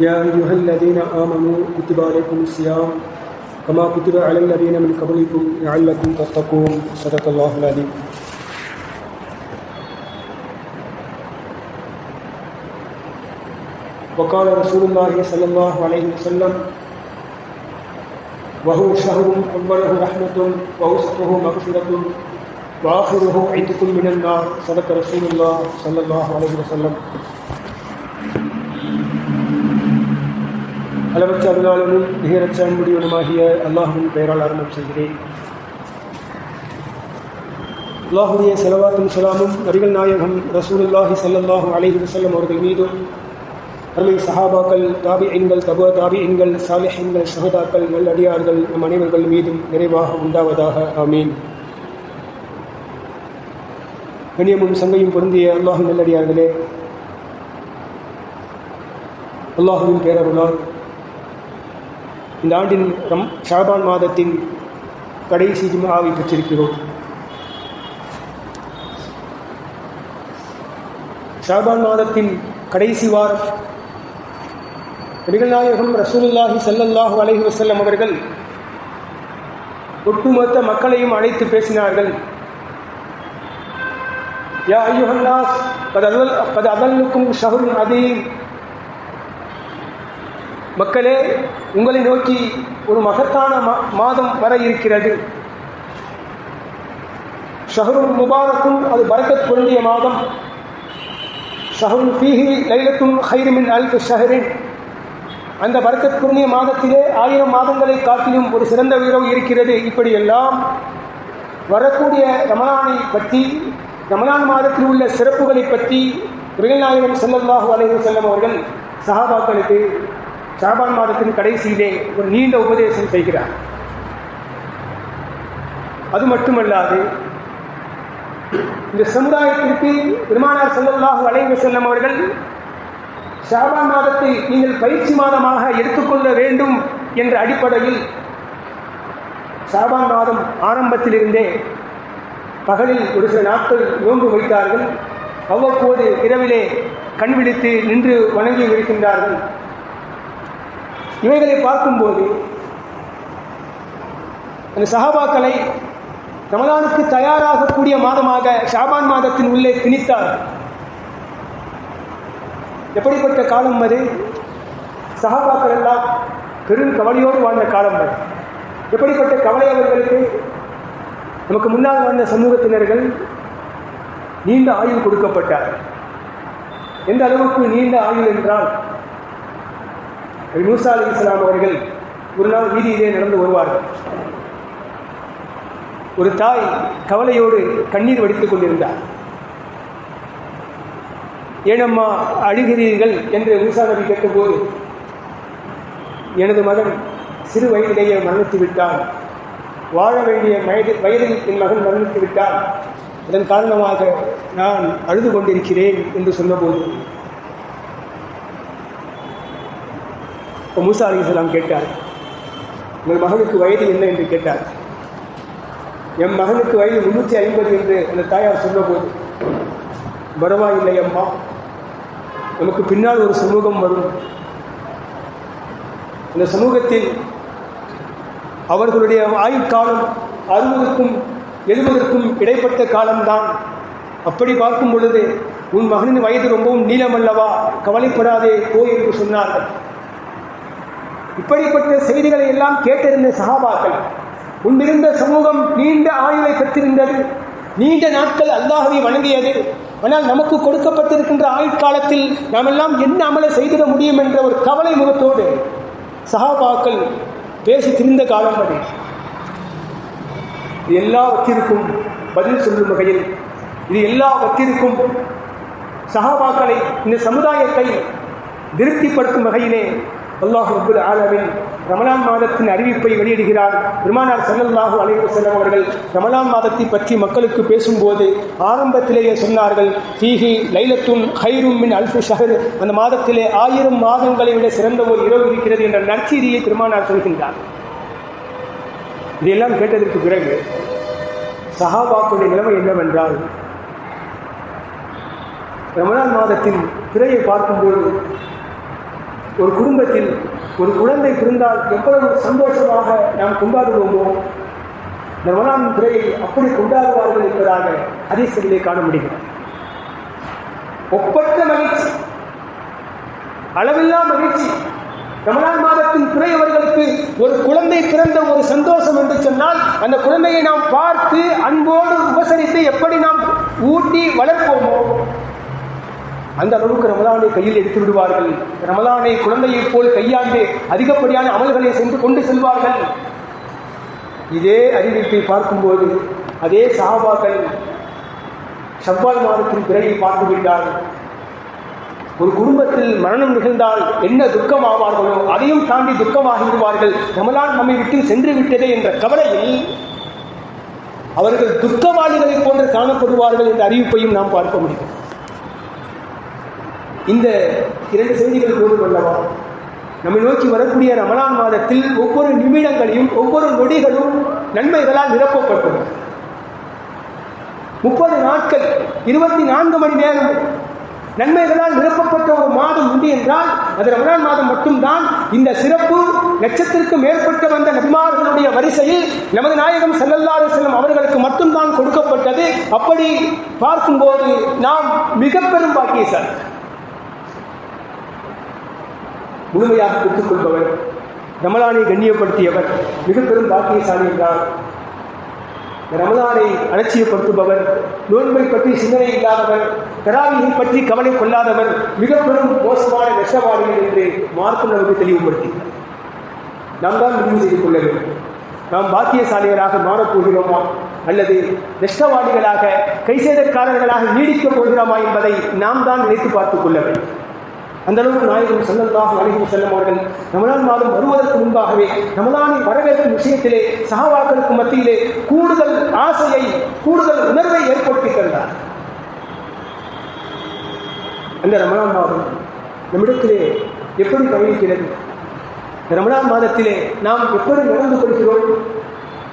يا أيها الذين آمنوا كتب عليكم الصيام كما كتب على الذين من قبلكم لعلكم تتقون. صدق الله العظيم. وقال رسول الله صلى الله عليه وسلم وهو شهر أوله رحمة ووسطه مغفرة وآخره عتق من النار. صدق رسول الله صلى الله عليه وسلم. அளவற்ற அருளாளனும் நிகரற்ற அன்புடையவனுமாகிய அல்லாஹுவின் பெயரால் ஆரம்பம் செய்கிறேன். அல்லாஹுடைய செலவாத்தும் சலாமும் நபிகள் நாயகம் ரசூலுல்லாஹி ஸல்லல்லாஹு அலைஹி வசல்லம் அவர்கள் மீதும் அருமை சஹாபாக்கள் தாபி எண்கள் தபுவ தாபி எண்கள் சாலிஹெண்கள் ஷஹதாக்கள் நல்லடியார்கள் நம் அனைவர்கள் மீதும் நிறைவாக உண்டாவதாக. ஆமீன். கண்ணியமும் சங்கையும் பொருந்திய அல்லாஹும் நல்லடியார்களே அல்லாஹுவின் பேரருளால் இந்த ஆண்டின் ரம் ஷாபான் மாதத்தின் கடைசி ஜுமாவை பெற்றிருக்கிறோம். ஷாபான் மாதத்தின் கடைசி வாரம் நபிகள் நாயகம் ரசூலுல்லாஹி சல்லல்லாஹு அலஹி வசல்லம் அவர்கள் ஒட்டுமொத்த மக்களையும் அழைத்து பேசினார்கள். யா ஐயுஹன்னாஸ் பத அதல் கத் அதல்லுக்கும் ஷஹருன் அதீம். மக்களே உங்களை நோக்கி ஒரு மகத்தான மா- மாதம் வர இருக்கிறது. ஷஹருன் முபாரக்கும் அது பரக்கத் பொருந்திய மாதம். ஷஹருன் ஃபீஹி லைலத்தும் ஹைருமின் அல்ஃப் ஷஹரின். அந்த பரக்கத் பொருந்திய மாதத்திலே ஆயிரம் மாதங்களை காட்டிலும் ஒரு சிறந்த இரவு இருக்கிறது. இப்படியெல்லாம் வரக்கூடிய ரமலானை பற்றி ரமலான் மாதத்தில் உள்ள சிறப்புகளை பற்றி நாயகம் ஸல்லல்லாஹு அலைஹி செல்லும் அவர்கள் சஹாபாக்களுக்கு சாபான் மாதத்தின் கடைசியிலே ஒரு நீண்ட உபதேசம் செய்கிறார். அது மட்டுமல்லாது இந்த சமுதாயத்திற்கு பெருமானார் ஸல்லல்லாஹு அலைஹி செல்லும் அவர்கள் ஷாபான் மாதத்தை நீங்கள் பயிற்சி மாதமாக எடுத்துக்கொள்ள வேண்டும் என்ற அடிப்படையில் ஷாபான் மாதம் ஆரம்பத்திலிருந்தே பகலில் ஒரு சில நாட்கள் நோன்பு வைத்தார்கள். அவ்வப்போது இரவிலே கண் விழித்து நின்று வணங்கி இருக்கின்றார்கள் இவைகளை பார்க்கும்போது அந்த சஹாபாக்களை ரமதானுக்கு தயாராகக்கூடிய மாதமாக ஷாபான் மாதத்தின் உள்ளே திணித்தார். எப்படிப்பட்ட காலம் அது? சகாபாக்கள் எல்லாம் பெரும் கவலையோடு வாழ்ந்த காலம் அது. எப்படிப்பட்ட கவலை அவர்களுக்கு? நமக்கு முன்னால் வாழ்ந்த சமூகத்தினர்கள் நீண்ட ஆயுள் கொடுக்கப்பட்டார் எந்த அளவுக்கு நீண்ட ஆயுள் என்றால் மூசா அலி இஸ்லாம் அவர்கள் ஒரு நாள் வீதியிலே நடந்து வருவார்கள். ஒரு தாய் கவலையோடு கண்ணீர் வடித்துக் கொண்டிருந்தார். ஏனம்மா அழுகிறீர்கள்? என்று மூசா நபி கேட்டபோது எனது மகன் சிறு வயதிலேயே மரணித்து விட்டான். வாழ வேண்டிய வயது வயதில் என் மகன் மரணித்து விட்டான். அதன் காரணமாக நான் அழுது கொண்டிருக்கிறேன் என்று சொன்னபோது இப்போ மூசா அலி இஸ்லாம் கேட்டார் உங்கள் மகனுக்கு வயது என்ன? என்று கேட்டார். என் மகனுக்கு வயது முன்னூற்றி ஐம்பது என்று அந்த தாயார் சொன்னபோது பரவாயில்லை அம்மா நமக்கு பின்னால் ஒரு சமூகம் வரும். இந்த சமூகத்தில் அவர்களுடைய ஆயுட்காலம் அறுபதுக்கும் எழுபதற்கும் இடைப்பட்ட காலம்தான். அப்படி பார்க்கும் பொழுது உன் மகனின் வயது ரொம்பவும் நீளமல்லவா? கவலைப்படாதே போ என்று சொன்னார்கள். இப்படிப்பட்ட செய்திகளை எல்லாம் கேட்டிருந்த சகாபாக்கள் முன்பிருந்த சமூகம் நீண்ட ஆயுளை பெற்றிருந்தது. நீண்ட நாட்கள் அல்லாஹவை வணங்கியது. ஆனால் நமக்கு கொடுக்கப்பட்டிருக்கின்ற ஆயுட்காலத்தில் நாம் எல்லாம் என்ன அமலை செய்திட முடியும் என்ற ஒரு கவலை முகத்தோடு சகாபாக்கள் பேசி திரிந்த காலம் அது. இது எல்லாவற்றிற்கும் பதில் சொல்லும் வகையில் இது எல்லாவற்றிற்கும் சகாபாக்களை இந்த சமுதாயத்தை திருப்திப்படுத்தும் வகையிலே அல்லாஹ் ரபுல் ஆலமின் ரமலான் மாதத்தின் அறிவிப்பை வெளியிடுகிறார். பெருமானார் செல்லல்லாஹு அலைவு செல்லம் அவர்கள் ரமலான் மாதத்தை பற்றி மக்களுக்கு பேசும்போது ஆரம்பத்திலேயே சொன்னார்கள் ஃபீஹி லைலத்துன் ஹைரும் மின் அல்ஃபு ஷஹர். அந்த மாதத்திலே ஆயிரம் மாதங்களை விட சிறந்த ஒரு இரவு இருக்கிறது என்ற நற்செய்தியை பெருமானார் சொல்கின்றார். இதையெல்லாம் கேட்டதற்கு பிறகு சஹாபாக்களுடைய நிலைமை என்னவென்றால் ரமலான் மாதத்தின் திரையை பார்க்கும்போது ஒரு குடும்பத்தில் ஒரு குழந்தை பிறந்தால் எவ்வளவு சந்தோஷமாக நாம் கொண்டாடுவோமோ? இந்த ரமலான் துறையை அப்படி கொண்டாடுவார்கள் என்பதாக ஹதீஸ்களிலே காண முடிகிறது. ஒப்பற்ற மகிழ்ச்சி அளவில்லா மகிழ்ச்சி. ரமலான் மாதத்தின் துறையவர்களுக்கு ஒரு குழந்தை பிறந்த ஒரு சந்தோஷம் என்று சொன்னால் அந்த குழந்தையை நாம் பார்த்து அன்போடு உபசரித்து எப்படி நாம் ஊட்டி வளர்ப்போமோ? அந்த அளவுக்கு ரமலானை கையில் எடுத்து விடுவார்கள். ரமலானை குழந்தையைப் போல் கையாண்டு அதிகப்படியான அமல்களை சென்று கொண்டு செல்வார்கள். இதே அறிவிப்பை பார்க்கும்போது அதே சாபாக்கள் செவ்வாய் மாதத்தின் பிறகை பார்த்து விட்டார்கள் ஒரு குடும்பத்தில் மரணம் நிகழ்ந்தால் என்ன துக்கம் ஆவார்களோ அதையும் தாண்டி துக்கமாகிவிடுவார்கள். ரமலான் நம்மை விட்டு சென்று விட்டதே என்ற கவலையில் அவர்கள் துக்கவாளிகளைப் போன்று காணப்படுவார்கள் என்ற அறிவிப்பையும் நாம் பார்க்க முடியும். இந்த இரண்டு செய்திகள் போதும் அல்லவா நம்மை நோக்கி வரக்கூடிய ரமலான் மாதத்தில் ஒவ்வொரு நிமிடங்களையும் ஒவ்வொரு நொடிகளும் நன்மைகளால் நிரப்பப்பட்டது முப்பது நாட்கள் இருபத்தி நான்கு மணி நேரம் நன்மைகளால் நிரப்பப்பட்ட ஒரு மாதம் உண்டு என்றால் அது ரமலான் மாதம் மட்டும்தான். இந்த சிறப்பு லட்சத்திற்கு மேற்பட்ட வந்த நபிமார்களுடைய வரிசையில் நமது நாயகம் செல்லல்லாறு செல்லும் அவர்களுக்கு மட்டும்தான் கொடுக்கப்பட்டது. அப்படி பார்க்கும்போது நாம் மிக பெரும் பாக்கியசாலி. முழுமையாக பெற்றுக்கொள்பவர் ரமலானை கண்ணியப்படுத்தியவர். மிக பெரும் பாக்கியசாலி என்றார். ரமலானை அலட்சியப்படுத்துபவர் நோன்பை பற்றி சிந்தனை இல்லாதவர் தராவியை பற்றி கவலை கொள்ளாதவர் மிக பெரும் மோசமான விஷவாதிகள் என்று மார்க்கம் நமக்கு தெளிவுபடுத்தினார். நாம் தான் முடிவு செய்து கொள்ள வேண்டும். நாம் பாக்கியசாலிகளாக மாறப்போகிறோமா? அல்லது நஷ்டவாதிகளாக கைசேதக்காரர்களாக நீடிக்கப் போகிறோமா என்பதை நாம் தான் நினைத்து பார்த்துக் கொள்ள வேண்டும். அந்த அளவுக்கு நாயகம் செல்லல்லாக அழைக்கும் செல்லும் அவர்கள் ரமலான் மாதம் வருவதற்கு முன்பாகவே ரமலானை வரவேற்கும் விஷயத்திலே சகாவாக்களுக்கு மத்தியிலே கூடுதல் ஆசையை கூடுதல் உணர்வை ஏற்படுத்தி தந்தார். அந்த ரமலான் மாதம் நம்மிடத்திலே எப்படி பயணிக்கிறது? ரமலான் மாதத்திலே நாம் எப்படி நடந்து கொள்கிறோம்?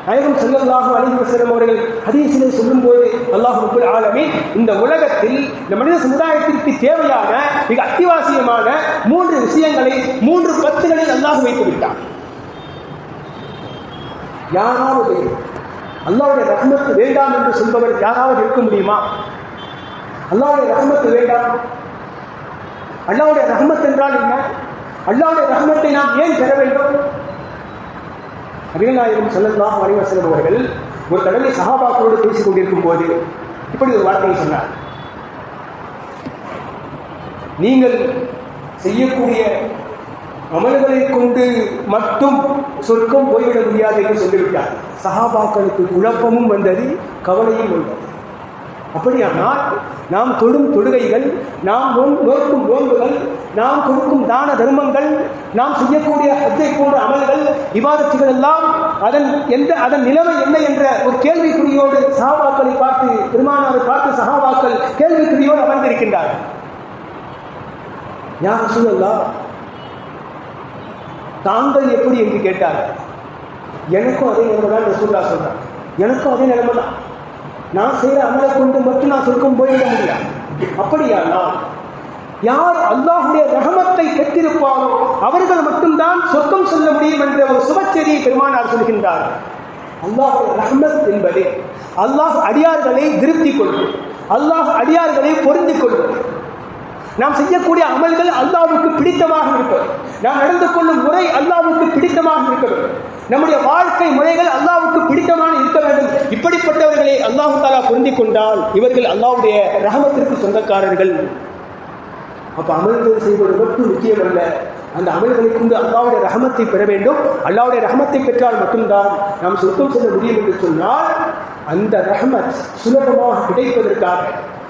நாயகம் செல்லல்லாஹு அலைஹி வஸல்லம் அவர்கள் ஹதீஸிலே சொல்லும்போது அல்லாஹ் ரப்பல் ஆலமீன் இந்த உலகத்தில் இந்த மனித சமுதாயத்திற்கு தேவையான மிக அத்தியாவசியமான மூன்று விஷயங்களை மூன்று பத்துகளில் அல்லாஹ் வைத்து விட்டான். யாராவது அல்லாவுடைய ரஹ்மத்து வேண்டாம் என்று சொல்பவர் யாராவது இருக்க முடியுமா? அல்லாவுடைய ரஹ்மத்து வேண்டாம். அல்லாவுடைய ரஹ்மத் என்றால் என்ன? அல்லாவுடைய ரஹ்மத்தை நாம் ஏன் பெற வேண்டும்? அபிநாயகம் செல்லல்லாம் வரைவசலம் அவர்கள் ஒரு கடலை சகாபாக்களோடு பேசிக் கொண்டிருக்கும் போது இப்படி ஒரு வார்த்தையை சொன்னார். நீங்கள் செய்யக்கூடிய அமல்களை கொண்டு மட்டும் சொர்க்கம் போய்விட முடியாது என்று சொல்லிவிட்டார். சகாபாக்களுக்கு குழப்பமும் வந்தது கவலையும் வந்தது. அப்படியானால் நாம் தொடும் தொழுகைகள் நாம் நோக்கும் நோன்புகள் நாம் கொடுக்கும் தான தர்மங்கள் நாம் செய்யக்கூடிய அத்தை போன்ற அமல்கள் விவாதத்துகள் எல்லாம் அதன் எந்த அதன் நிலைமை என்ன என்ற ஒரு கேள்விக்குறியோடு சகாபாக்களை பார்த்து பெருமானாரை பார்த்து சகாபாக்கள் கேள்விக்குறியோடு அமர்ந்திருக்கின்றார்கள். யார் சூழல்லா தாங்கள் எப்படி என்று கேட்டார்கள். எனக்கும் அதே நிலைமை தான் ரசூல்லா சொல்றாங்க எனக்கும் அதே நிலைமை தான் நான் செய்யற அமலை கொண்டு மட்டும் நான் சொர்க்கம் போயிட முடியாது அப்படியா யார் அல்லாஹுடைய ரகமத்தை பெற்றிருப்பாரோ அவர்கள் மட்டும்தான் சொர்க்கம் சொல்ல முடியும் என்ற ஒரு சுபச்செய்தியை பெருமானார் சொல்கின்றார். அல்லாஹுடைய ரஹமத் என்பது அல்லாஹ் அடியார்களை திருப்தி கொள்வது அல்லாஹ் அடியார்களை பொருந்திக் கொள்வது நாம் செய்யக்கூடிய அமல்கள் அல்லாவுக்கு பிடித்தமாக இருப்பது. நாம் நடந்து கொள்ளும் முறை அல்லாவுக்கு பிடித்தமாக இருக்க வேண்டும் நம்முடைய வாழ்க்கை முறைகள் அல்லாவுக்கு பிடித்தமான இருக்க வேண்டும். இப்படிப்பட்டவர்களை அல்லாஹு தாலா பொருந்திக் கொண்டால் இவர்கள் அல்லாவுடைய ரகமத்திற்கு சொந்தக்காரர்கள். அப்ப அமல்கள் செய்வது மட்டும் முக்கியமல்ல. அந்த அமல்களை கொண்டு அல்லாவுடைய ரகமத்தை பெற வேண்டும். அல்லாவுடைய ரகமத்தை பெற்றால் மட்டும்தான் நாம் சொர்க்கம் செல்ல முடியும் என்று சொன்னால் அந்த ரஹமத் சுலபமாக கிடைப்பதற்காக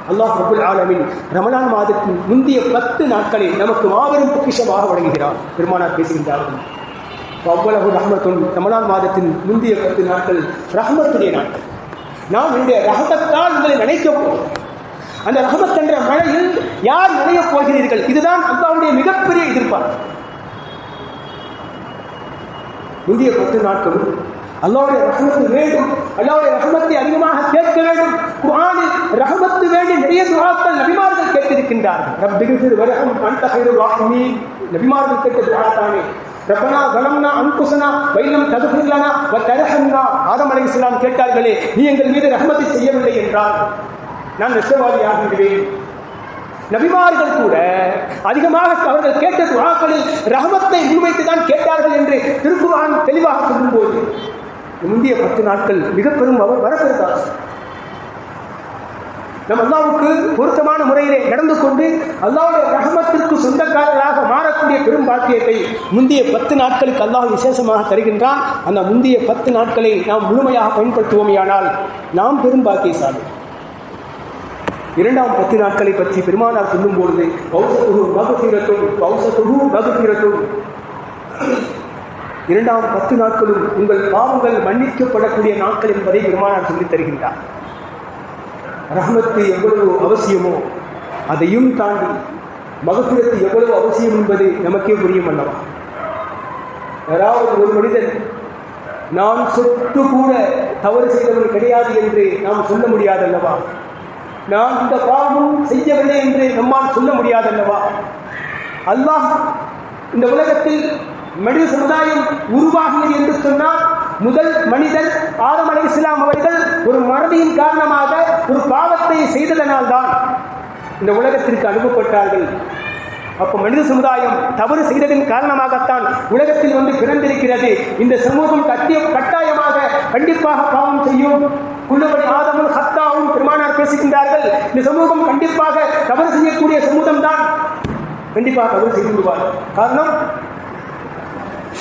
அல்லாஹ் ரபுல் ஆலமின் ரமலான் மாதத்தின் முந்தைய பத்து நாட்களில் நமக்கு மாபெரும் பொக்கிஷமாக வழங்குகிறார். பெருமானார் பேசுகின்றார்கள். அவ்வளவு ரஹமத்தும் ரமலான் மாதத்தின் முந்தைய பத்து நாட்கள் ரஹமத்துடைய நாட்கள். நாம் என்னுடைய ரகத்தால் உங்களை நினைக்க போகிறோம். அந்த ரஹமத் என்ற மழையில் யார் நுழையப் போகிறீர்கள்? இதுதான் அல்லாவுடைய மிகப்பெரிய எதிர்பார்ப்பு. முந்தைய பத்து நாட்களும் அல்லாவுடைய ரஹமத்து வேண்டும். அல்லாவுடைய ரஹமத்தை அதிகமாக கேட்க வேண்டும். குரானில் ரஹமத்து வேண்டி நிறைய துஆக்கள் நபிமார்கள் கேட்டிருக்கின்றார்கள். ரப்பிகிஃபிர் வரஹம் அன்த கைருல் வாக்குமி நபிமார்கள் கேட்ட துஆ தானே ரப்பனா கலம்னா அன்புசனா வைலம் வ தரசங்கா ஆதம் இஸ்லாம் கேட்டார்களே நீ எங்கள் மீது ரஹமத்தை செய்யவில்லை என்றால் நான் நஷ்டவாதி ஆகிவிடுவேன் நபிமார்கள் கூட அதிகமாக அவர்கள் கேட்ட துவாக்களில் ரஹமத்தை முன்வைத்து தான் கேட்டார்கள் என்று திருக்குறான் தெளிவாக சொல்லும்போது முந்தைய பத்து நாட்கள் மிக பெரும் அவர் வரப்பெறுத்தார் நம் அல்லாவுக்கு பொருத்தமான முறையிலே நடந்து கொண்டு அல்லாவுடைய ரகமத்திற்கு சொந்தக்காரராக மாறக்கூடிய பெரும் பாக்கியத்தை முந்தைய பத்து நாட்களுக்கு அல்லாஹ் விசேஷமாக தருகின்றான். அந்த முந்தைய பத்து நாட்களை நாம் முழுமையாக பயன்படுத்துவோமேயானால் நாம் பெரும் பாக்கியசாலி. இரண்டாம் பத்து நாட்களை பற்றி பெருமானார் சொல்லும் பொழுது பௌசத்துகு மகுசீரத்தும் பௌசத்துகு மகுசீரத்தும் இரண்டாம் பத்து நாட்களும் உங்கள் பாவங்கள் மன்னிக்கப்படக்கூடிய நாட்கள் என்பதை பெருமானார் சொல்லித் தருகின்றார். ரஹமத்து எவ்வளவு அவசியமோ அதையும் தாண்டி மகசுரத்து எவ்வளவு அவசியம் என்பது நமக்கே புரியும் அல்லவா? யாராவது ஒரு மனிதன் நான் சொத்து கூட தவறு செய்தவன் கிடையாது என்று நாம் சொல்ல முடியாதல்லவா நான் இந்த பாவம் செய்யவில்லை என்று நம்மால் சொல்ல முடியாதல்லவா அல்லாஹ் இந்த உலகத்தில் மனித சமுதாயம் உருவாகியது என்று சொன்னால் முதல் மனிதர் ஆதம் அலி இஸ்லாம் அவர்கள் ஒரு மறதியின் காரணமாக ஒரு பாவத்தை செய்ததனால்தான் இந்த உலகத்திற்கு அனுப்பப்பட்டார்கள். அப்ப மனித சமுதாயம் தவறு செய்ததன் காரணமாகத்தான் உலகத்தில் வந்து பிறந்திருக்கிறது. இந்த சமூகம் கட்டிய கட்டாயமாக கண்டிப்பாக பாவம் செய்யும். குள்ளபடி ஆதமும் ஹத்தாவும் பெருமானார் பேசுகின்றார்கள். இந்த சமூகம் கண்டிப்பாக தவறு செய்யக்கூடிய சமூகம் தான் கண்டிப்பாக தவறு செய்து விடுவார் காரணம்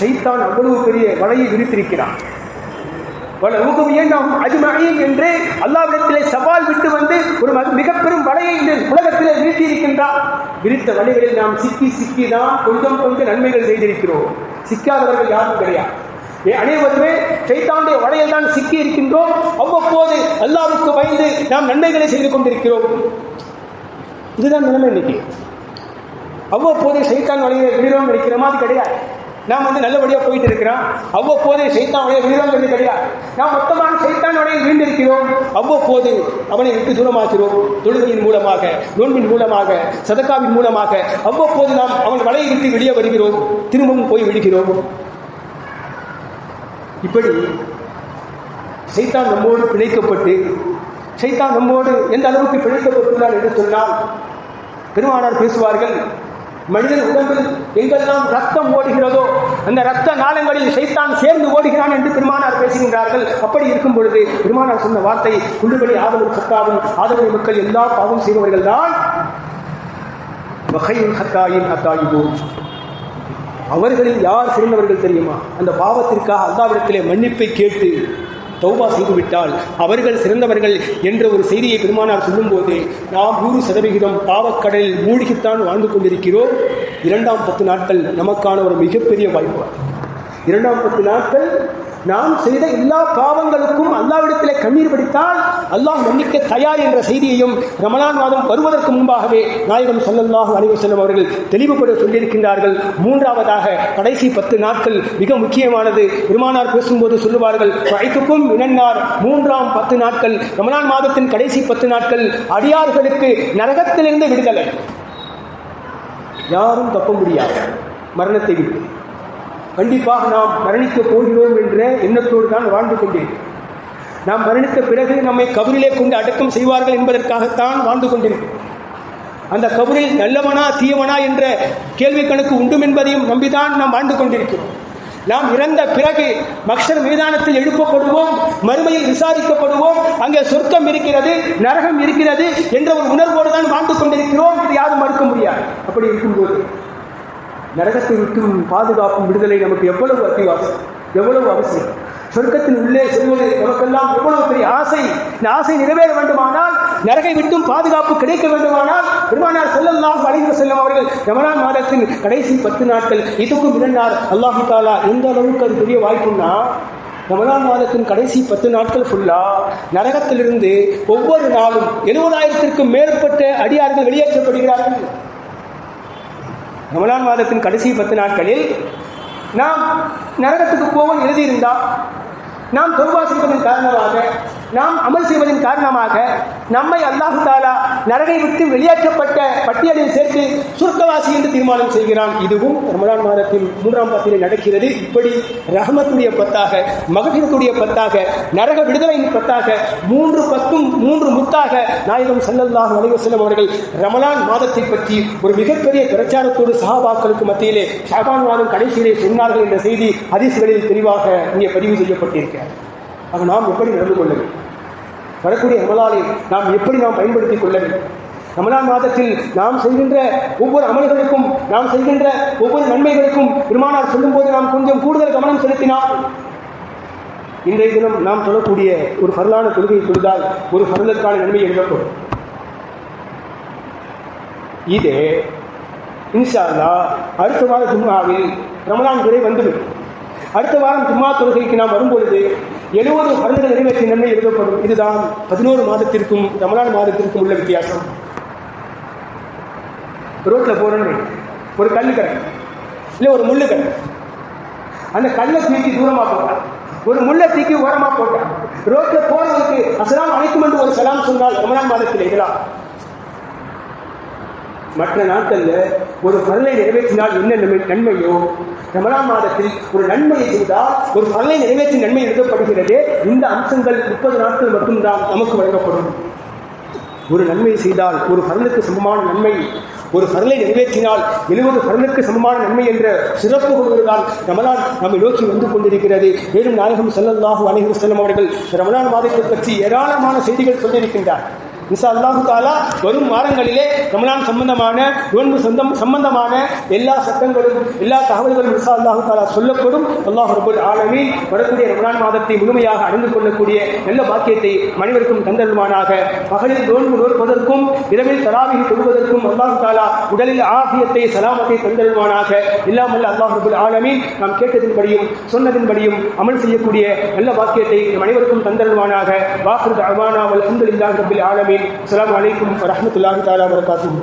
ஷைத்தான் அவ்வளவு பெரிய வலையை விரித்திருக்கிறான். வல ஊகவியன் என்று அல்லாவிடத்திலே சவால் விட்டு வந்து ஒரு மிக பெரும் வலையை இந்த உலகத்திலே வீழ்த்தியிருக்கின்றான். விரித்த வலைகளில் நாம் சிக்கி சிக்கி தான் கொஞ்சம் கொஞ்சம் நன்மைகள் செய்திருக்கிறோம். சிக்காதவர்கள் யாரும் கிடையாது. அனைவருமே சைத்தானுடைய வலையில் தான் சிக்கி இருக்கின்றோம். அவ்வப்போது அல்லாவுக்கு பயந்து நாம் நன்மைகளை செய்து கொண்டிருக்கிறோம். இதுதான் நிலைமை இன்னைக்கு. அவ்வப்போது சைத்தான் வலையை விழுறோம் நினைக்கிற மாதிரி கிடையாது. நாம் வந்து நல்லபடியாக போயிட்டு இருக்கிறோம். அவ்வப்போது சைத்தான் வலையை விழுறோங்கிறது கிடையாது நாம் மொத்தமான சைத்தானுடைய வலையில் வீழ்ந்திருக்கிறோம் அவ்வப்போது அவனை விட்டு தூரமாக்கிறோம் தொழுகையின் மூலமாக நோன்பின் மூலமாக சதக்காவின் மூலமாக அவ்வப்போது நாம் அவன் வலையை விட்டு வெளியே வருகிறோம். திரும்பவும் போய் விடுகிறோம் இப்படி சைத்தான் நம்மோடு பிணைக்கப்பட்டு சைத்தான் நம்மோடு எந்த அளவுக்கு பிணைக்கப்பட்டுள்ளார் என்று சொன்னால் பெருமானார் பேசுவார்கள் மனிதன் உடம்பில் எங்கெல்லாம் ரத்தம் ஓடுகிறதோ அந்த ரத்த நாளங்களில் சைத்தான் சேர்ந்து ஓடுகிறான் என்று பெருமானார் பேசுகின்றார்கள். அப்படி இருக்கும் பொழுது பெருமானார் சொன்ன வார்த்தை குண்டுபடி ஆதவன் சத்தாவும் ஆதவனை மக்கள் எல்லா பாவம் செய்பவர்கள் தான் வகையின் ஹத்தாயின் ஹத்தாயிபோ அவர்களில் யார் சிறந்தவர்கள் தெரியுமா? அந்த பாவத்திற்காக அல்லாவிடத்திலே மன்னிப்பை கேட்டு தௌபா செய்துவிட்டால் அவர்கள் சிறந்தவர்கள் என்ற ஒரு செய்தியை பெருமானார் சொல்லும்போது நாம் நூறு சதவிகிதம் பாவக்கடலில் மூழ்கித்தான் வாழ்ந்து கொண்டிருக்கிறோம். இரண்டாம் பத்து நாட்கள் நமக்கான ஒரு மிகப்பெரிய வாய்ப்பு. இரண்டாம் பத்து நாட்கள் நாம் செய்த எல்லா பாவங்களுக்கும் அல்லாவிடத்திலே கண்ணீர் படித்தால் அல்லாஹ் மன்னிக்க தயார் என்ற செய்தியையும் ரமலான் மாதம் வருவதற்கு முன்பாகவே நாயகம் சொல்லல்லாஹு அலைவர் செல்லும் அவர்கள் தெளிவுபட சொல்லியிருக்கின்றார்கள். மூன்றாவதாக கடைசி பத்து நாட்கள் மிக முக்கியமானது. பெருமானார் பேசும்போது சொல்லுவார்கள் வயத்துக்கும் இனன்னார் மூன்றாம் பத்து நாட்கள் ரமலான் மாதத்தின் கடைசி பத்து நாட்கள் அடியார்களுக்கு நரகத்திலிருந்து விடுதலை. யாரும் தப்ப முடியாது. மரணத்தை விட்டு. கண்டிப்பாக நாம் மரணிக்க போகிறோம் என்ற எண்ணத்தோடு தான் வாழ்ந்து கொண்டிருக்கிறோம் நாம் மரணித்த பிறகு நம்மை கபரிலே கொண்டு அடக்கம் செய்வார்கள் என்பதற்காகத்தான் வாழ்ந்து கொண்டிருக்கிறோம் அந்த கபரில் நல்லவனா தீயவனா என்ற கேள்வி கணக்கு உண்டும் என்பதையும் நம்பிதான் நாம் வாழ்ந்து கொண்டிருக்கிறோம். நாம் இறந்த பிறகு மக்ஷர் மைதானத்தில் எழுப்பப்படுவோம் மறுமையில் விசாரிக்கப்படுவோம் அங்கே சொர்க்கம் இருக்கிறது நரகம் இருக்கிறது என்ற ஒரு உணர்வோடு தான் வாழ்ந்து கொண்டிருக்கிறோம் இது யாரும் மறுக்க முடியாது. அப்படி இருக்கும்போது நரகத்தை விட்டும் பாதுகாப்பும் விடுதலை நமக்கு எவ்வளவு அத்தியாவசியம்? எவ்வளவு அவசியம்? சொர்க்கத்தின் உள்ளே செல்வது நமக்கெல்லாம் எவ்வளவு பெரிய ஆசை? இந்த ஆசை நிறைவேற வேண்டுமானால் நரகை விட்டும் பாதுகாப்பு கிடைக்க வேண்டுமானால் பெருமானார் செல்லல்லாம் அழைந்து செல்லும் அவர்கள் ரமணான் மாதத்தின் கடைசி பத்து நாட்கள் இதுக்கும் இரண்டார். அல்லாஹு தாலா எந்த அளவுக்கு அது பெரிய வாய்ப்புன்னா ரமலான் மாதத்தின் கடைசி பத்து நாட்கள் ஃபுல்லா நரகத்திலிருந்து ஒவ்வொரு நாளும் எழுபதாயிரத்திற்கும் மேற்பட்ட அடியார்கள் வெளியேற்றப்படுகிறார்கள். ரமலான் மாதத்தின் கடைசி பத்து நாட்களில் நாம் நரகத்துக்கு போவோம் எழுதியிருந்தால் நாம் தொழுவா காரணமாக நாம் அமல் செய்வதன் காரணமாக நம்மை அல்லாஹு தாலா நரகை விட்டு வெளியேற்றப்பட்ட பட்டியலில் சேர்த்து சுருக்கவாசி என்று தீர்மானம் செய்கிறான். இதுவும் ரமதான் மாதத்தில் மூன்றாம் பத்திலே நடக்கிறது. இப்படி ரஹமத்துடைய பத்தாக மகபிரத்துடைய பத்தாக நரக விடுதலையின் பத்தாக மூன்று பத்தும் மூன்று முத்தாக நாயகம் சல்லல்லாஹு அலைவசல்லம் அவர்கள் ரமலான் மாதத்தை பற்றி ஒரு மிகப்பெரிய பிரச்சாரத்தோடு சஹாபாக்களுக்கு மத்தியிலே ஷாபான் மாதம் கடைசியிலே சொன்னார்கள் என்ற செய்தி அதிசுகளில் தெளிவாக இங்கே பதிவு செய்யப்பட்டிருக்கிறது. ஆக நாம் எப்படி நடந்து கொள்ள வேண்டும் வரக்கூடிய ரமலானை நாம் எப்படி நாம் பயன்படுத்திக் கொள்ள வேண்டும்? ரமலான் மாதத்தில் நாம் செய்கின்ற ஒவ்வொரு அமல்களுக்கும் நாம் செய்கின்ற ஒவ்வொரு நன்மைகளுக்கும் பெருமானார் சொல்லும்போது நாம் கொஞ்சம் கூடுதல் கவனம் செலுத்தினால் இன்றைய தினம் நாம் சொல்லக்கூடிய ஒரு பரலான கொள்கையை கொடுத்தால் ஒரு பரலுக்கான நன்மை எழுதப்படும். இது இன்ஷால்லா அடுத்த வார ஜும்மாவில் ரமலான் துறை வந்துவிடும். அடுத்த வாரம் ஜும்மா தொழுகைக்கு நாம் வரும்பொழுது எழுபது வருடங்கள் நிறைவேற்றிய நன்மை எழுதப்படும் இதுதான் பதினோரு மாதத்திற்கும் ரமலான் மாதத்திற்கும் உள்ள வித்தியாசம். ரோட்ல போறோன்னு ஒரு கல் கடை இல்லை ஒரு முள்ளு கடை அந்த கல்லை தூக்கி தூரமா போட்டான் ஒரு முல்லை தூக்கி ஓரமா போட்டான் ரோட்ல போறவனுக்கு அசலாம் அழைக்கும் என்று ஒரு சலாம் சொன்னால் ரமலான் மாதத்தில் இதெல்லாம். மற்ற நாட்கள்ல ஒரு பல்லை நிறைவேற்றினால் என்ன நன்மை நன்மையோ? ரமலான் மாதத்தில் ஒரு நன்மையை செய்தால் ஒரு பல்லை நிறைவேற்றி நன்மை எழுதப்படுகிறது இந்த அம்சங்கள் முப்பது நாட்கள் மட்டும்தான் நமக்கு வழங்கப்படும். ஒரு நன்மை செய்தால் ஒரு பரலுக்கு சமமான நன்மை ஒரு பரலை நிறைவேற்றினால் எழுபது பரலுக்கு சமமான நன்மை என்ற சிறப்பு கொள்வதுதான் ரமலான் நம்மை நோக்கி வந்து கொண்டிருக்கிறது. மேலும் நாயகம் செல்லல்லாஹு அனைவரும் செல்லும் அவர்கள் ரமலான் மாதத்தை பற்றி ஏராளமான செய்திகள் சொல்லியிருக்கின்றார். இன்ஷா அல்லாஹு தாலா வரும் வாரங்களிலே ரமலான் சம்பந்தமான நோன்பு சொந்தம் சம்பந்தமான எல்லா சட்டங்களும் எல்லா தகவல்களும் இன்ஷா அல்லாஹு தாலா சொல்லப்படும். அல்லாஹ் ரபுல் ஆலமி வரக்கூடிய ரமலான் மாதத்தை முழுமையாக அறிந்து கொள்ளக்கூடிய நல்ல பாக்கியத்தை மனிதருக்கும் தந்தருமானாக மகளிர் நோன்பு நோற்பதற்கும் இரவில் தராவிகி தொழுவதற்கும் அல்லாஹு தாலா உடலில் ஆகியத்தை சலாமத்தை தந்தருமானாக இல்லாமல் அல்லாஹ் ரபுல் ஆலமி நாம் கேட்டதின்படியும் சொன்னதின்படியும் அமல் செய்யக்கூடிய நல்ல பாக்கியத்தை நம் அனைவருக்கும் தந்தருமானாக வாக்குறு அவானா வல் ரபுல் ஆலமி ஆலமீன் அஸ்ஸலாமு அலைக்கும் வரஹ்மத்துல்லாஹி தஆலா வபரகாத்துஹு.